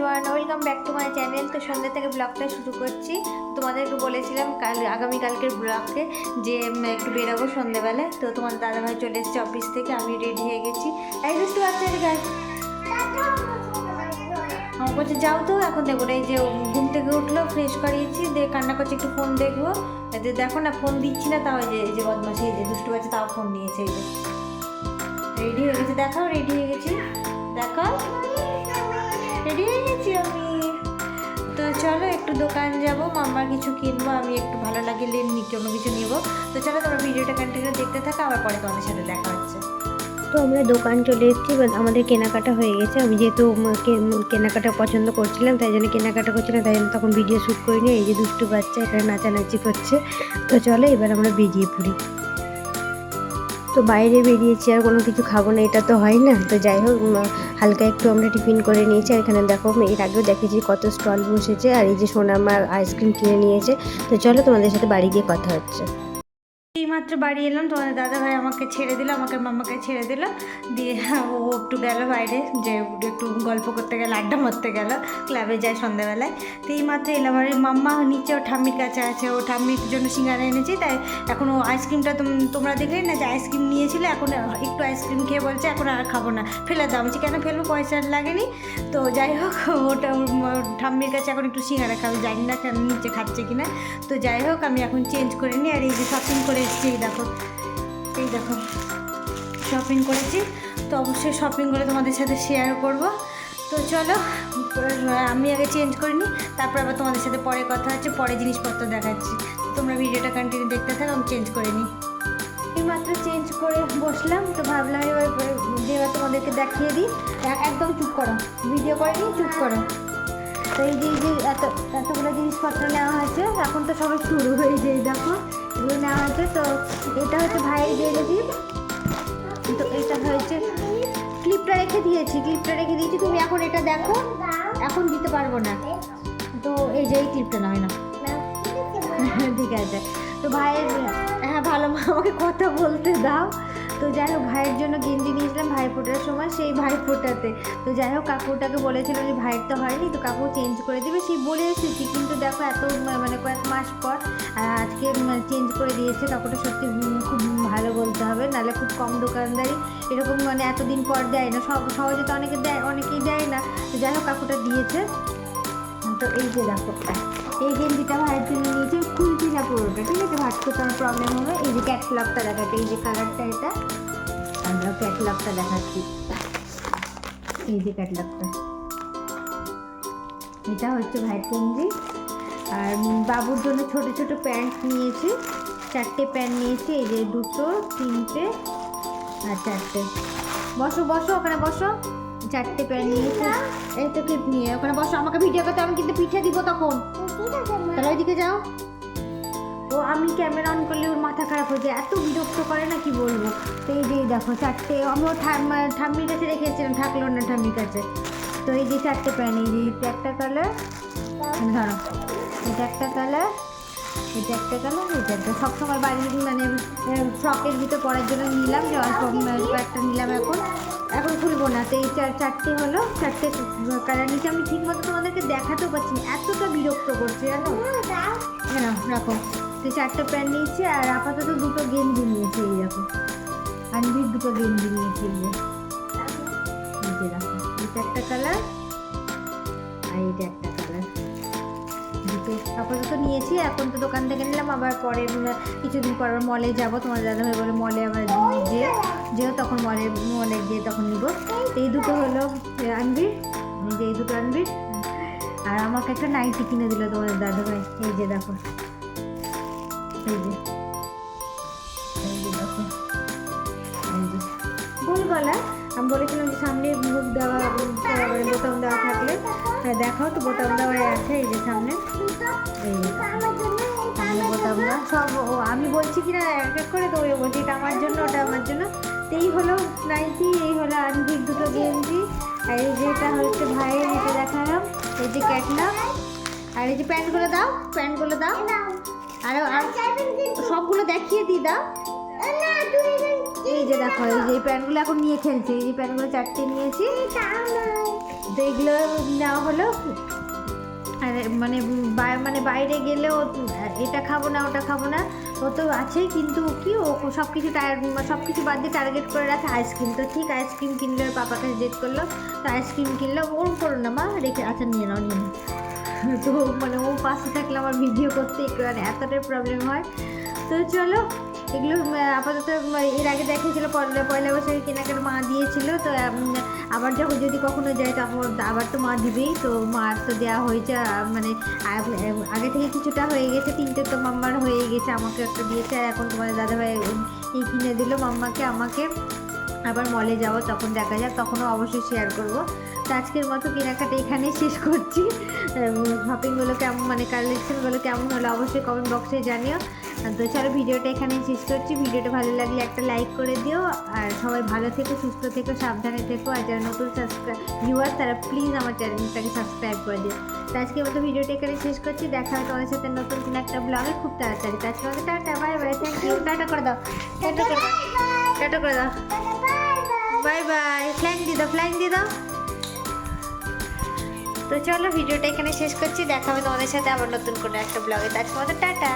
Everyone welcome back to my channel তো সন্ধ্যা থেকে ব্লগটা শুরু করছি। তোমাদেরকে বলেছিলাম কাল, আগামীকালকের ব্লগে যে একটু বেরোবো সন্ধ্যেবেলায় তো তোমার দাদাভাই চলে এসেছে অফিস থেকে, আমি রেডি হয়ে গেছি। এই বাচ্চার গাছ আমার বলছে, যাও তো, এখন দেখো এই যে ঘুম থেকে উঠল ফ্রেশ করিয়েছি, দিয়ে কান্না করছে, একটু ফোন দেখব। যে দেখো না ফোন দিচ্ছি না, তাও যে, এই যে বদমাসি এই যে দুষ্টু বাচ্চা, তাও ফোন নিয়েছে, এই যে। রেডি হয়ে গেছে, দেখাও রেডি হয়ে গেছি। দেখাও। রেডি হয়ে গেছি আমি। তো চলো একটু দোকান যাব, মাম্মার কিছু কিনবো, আমি একটু ভালো লাগলে নি কোনো কিছু নিব। তো চলো তোমরা ভিডিওটা কন্টিনিউ দেখতে থাকো, আবার পরে তোমাদের সাথে দেখা হচ্ছে। তো আমরা দোকান চলে এসেছি আমাদের কেনাকাটা হয়ে গেছে। আমি যেহেতু কেনাকাটা পছন্দ করছিলাম, তাই জন্য কেনাকাটা করছিলাম, তাই জন্য তখন ভিডিও শ্যুট করিনি। এই যে দুষ্টু বাচ্চা, এখানে নাচানাচি করছে। তো চলো এবার আমরা বেরিয়ে পড়ি। তো বাইরে বেরিয়েছি আর কোনো কিছু খাব না, এটা তো হয় না। তো যাই হোক হালকা একটু আমরা টিফিন করে নিয়েছি, আর এখানে দেখো এর আগেও দেখেছি কত স্টল বসেছে, আর এই যে সোনামা আইসক্রিম কিনে নিয়েছে। তো চলো তোমাদের সাথে বাড়ি গিয়ে কথা হচ্ছে। এইমাত্র বাড়ি এলাম তোমাদের দাদা ভাই আমাকে ছেড়ে দিল আমাকে মামাকে ছেড়ে দিল। দিয়ে ও একটু গেল বাইরে যে একটু গল্প করতে গেল আড্ডা মারতে গেল ক্লাবে যায় সন্ধ্যাবেলায়। তো এইমাত্র এলাম আর মাম্মা নিচে ও ঠাম্মির কাছে আছে ও ঠাম্মির জন্য সিঙ্গারা এনেছি তাই এখন ও আইসক্রিমটা তোম- তোমরা দেখলে না যে আইসক্রিম নিয়েছিলে এখন একটু আইসক্রিম খেয়ে বলছে এখন আর খাব না ফেলে দাম বলছি, কেন ফেলব? পয়সা লাগেনি। তো যাই হোক ওটা ঠাম্মির কাছে এখন একটু সিঙ্গারা খাবে জানি না কেন নিচে খাচ্ছে কিনা। তো যাই হোক আমি এখন চেঞ্জ করে নিই আর এই যে শপিং করে এসেছি এই দেখো এই দেখো শপিং করেছি। তো অবশ্যই শপিং করে তোমাদের সাথে শেয়ার করব। তো চলো, আমি আগে চেঞ্জ করে নিই, তারপর আবার তোমাদের সাথে পরে কথা হচ্ছে, পরে জিনিসপত্র দেখাচ্ছি। তোমরা ভিডিওটা কন্টিনিউ দেখতে থাকো, আমি চেঞ্জ করে নিই। এইমাত্র চেঞ্জ করে বসলাম, তো ভাবলাম এবার যে এবার তোমাদেরকে দেখিয়ে দিই। একদম চুপ করো ভিডিও করে নিই চুপ করো। তো এই এই যে এত এতগুলো জিনিসপত্র নেওয়া হয়েছে, এখন তো সবাই শুরু হয়ে যায়, দেখো। এগুলো নেওয়া হয়েছে তো এটা হচ্ছে ভাইয়ের গিফট তো এটা হয়েছে ক্লিপটা রেখে দিয়েছি ক্লিপটা রেখে দিয়েছি। তুমি এখন এটা দেখো এখন দিতে পারব না। তো এই যে এই ক্লিপটা না হয় না। ঠিক আছে। তো ভাইয়ের হ্যাঁ ভালো মা আমাকে কথা বলতে দাও। তো যাই হোক, ভাইয়ের জন্য গেঞ্জি নিয়েছিলাম ভাই ফোটার সময়, সেই ভাই ফোটাতে। তো যাই হোক, কাকুটাকে বলেছিলাম যে ভাইয়ের তো হয়নি, তো কাকু চেঞ্জ করে দেবে। সেই বলে এসেছি, কিন্তু দেখো এত মানে কয়েক মাস পর আজকে চেঞ্জ করে দিয়েছে। কাকুটা সত্যি খুব ভালো বলতে হবে, নাহলে খুব কম দোকানদারি। এরকম মানে এতদিন পর দেয় না, সব সহজে তো অনেকে দেয়, অনেকেই দেয় না। তো যাই হোক, কাকুটা দিয়েছে। তো এই যে দেখো এই গেঞ্জিটা ভাইয়ের জন্য নিয়েছি খুলছি না পুরোটা, ঠিক আছে? ভাত আমার প্রবলেম হবে এই যে ক্যাটলগটা দেখাচ্ছে, এই যে কালারটা এটা। আমরা ক্যাটলগটা দেখাচ্ছি। এই যে ক্যাটলগটা। এটা হচ্ছে ভাইয়ের গেঞ্জি আর বাবুর জন্য ছোট ছোট প্যান্ট নিয়েছি। চারটে প্যান্ট নিয়েছি, এই যে দুটো, তিনটে আর চারটে। বসো বসো, ওখানে বসো। চারটে প্যান্ট নিয়েছি। এই তো ক্লিপ নিয়ে, ওখানে বসো। আমাকে ভিডিও করতে আমি কিন্তু পিঠে দিব তখন। তাহলে ওইদিকে যাও। ও আমি ক্যামেরা অন করলে ওর মাথা খারাপ হয়ে যায়। এত বিরক্ত করে না কি বলব? তো এই যে দেখো, চারটে আমি ওর ঠাম- ঠাম্মির কাছে রেখেছিলাম, থাকল না ঠাম্মির কাছে। তো এই যে চারটে প্যান, এই যে একটা কালার, ধরো এটা একটা কালার এটা একটা কালার এটা একটা সবসময় বাড়ির মানে ফ্রকের ভিতরে পরার জন্য নিলাম একটা নিলাম এখন। এখন খুলবো না, তো এই চার, চারটে হলো, চারটে কালার নিচে আমি ঠিক মতো তোমাদেরকে দেখাতেও পারছি না, এতটা বিরক্ত করছে, জানো? না রাখো। তো চারটে প্যান্ট নিয়েছি, আর আপাতত দুটো গেঞ্জি নিয়েছি, এই দেখো। আনবির দুটো গেঞ্জি নিয়েছি, এই যে। দেখো এটা একটা কালার, আর এটা একটা। আপাতত নিয়েছি, এখন তো দোকান থেকে নিলাম, আবার পরে কিছুদিন পর মলে যাব। তোমার দাদা ভাই বলে মলে আবার যে যেও তখন মলে মলে গিয়ে তখন নিব। এই দুটো হলো আনবির এই যে এই দুটো আনবির আর আমাকে একটা নাইটি কিনে দিল তোমার দাদা ভাই। এই যে দেখো। এই যে। এই গলা। আমি বলেছিলাম যে সামনে মুখ দেওয়া বোতাম দেওয়া থাকলে হ্যাঁ দেখাও তো বোতাম দেওয়া আছে এই যে সামনে। এই বোতাম দেওয়া সব ও আমি বলছি কিনা এক এক করে তো ওই বলছি এটা আমার জন্য ওটা আমার জন্য। তো এই হলো নাইটি এই হলো আনবির দুটো গেঞ্জি আর এই যে এটা হচ্ছে ভাইয়ের এটা দেখালাম এই যে ক্যাটলগ আর এই যে প্যান্টগুলো দাও প্যান্টগুলো দাও। আর আর সবগুলো দেখিয়ে দিই দাও। এই যে দেখো, এই যে এই এখন নিয়ে খেলছে। এই যে প্যান্টগুলো চারটে নিয়েছি। তো এগুলো নেওয়া হলো। আর মানে মানে বাইরে গেলেও এটা খাব না, ওটা খাব না। ও তো আছেই কিন্তু কি ও সব কিছু সব কিছু বাদ দিয়ে টার্গেট করে রাখে আইসক্রিম। তো ঠিক আইসক্রিম কিনলো, ওর পাপাকে জেদ করল। তো আইসক্রিম কিনলো। ওর করো না মা, রেখে আচ্ছা নিয়ে নাও নিয়ে নাও। তো মানে ও পাশে থাকলে আমার ভিডিও করতে একটু মানে এতটাই প্রবলেম হয়। তো চলো এগুলো আপাতত এর আগে দেখিয়েছিল পয়লা পয়লা বছরের কেনাকাটা মা দিয়েছিল, তো আবার যখন যদি কখনো যাই তখন আবার তো মা দিবেই, তো মার তো দেওয়া হয়েছে মানে আগে থেকে কিছুটা হয়ে গেছে, তিনটে তো মাম্মার হয়ে গেছে, আমাকে একটা দিয়েছে, আর এখন তোমাদের দাদাভাই এই কিনে দিল, মাম্মাকে, আমাকে, আবার মলে যাব, তখন দেখা যাক, তখনও অবশ্যই শেয়ার করব। তো আজকের মতো কেনাকাটা এখানেই শেষ করছি শপিংগুলো কেমন মানে কালেকশনগুলো কেমন হলো, অবশ্যই কমেন্ট বক্সে জানিও। তো চলো ভিডিওটা এখানে শেষ করছি। ভিডিওটা ভালো লাগলে একটা লাইক করে দিও। আর সবাই ভালো থেকো, সুস্থ থেকো, সাবধানে থেকো। আর যারা নতুন সাবস্ক্রাইব ভিউয়ার তারা প্লিজ আমার চ্যানেলটাকে সাবস্ক্রাইব করে দিও। তো আজকের মতো ভিডিওটা এখানে শেষ করছি। দেখা হয় তোমাদের সাথে নতুন কোনো একটা ব্লগে খুব তাড়াতাড়ি। তো আজকে আমাদের tata bye bye thank you tata করে দাও। টাটা করে টাটা করে দাও। বাই বাই ফ্ল্যাং দিয়ে দাও ফ্ল্যাং দিয়ে দাও। তো চলো ভিডিওটা এখানে শেষ করছি। দেখা হবে তোমাদের সাথে আবার নতুন কোনো একটা ব্লগে তার মতো টাটা।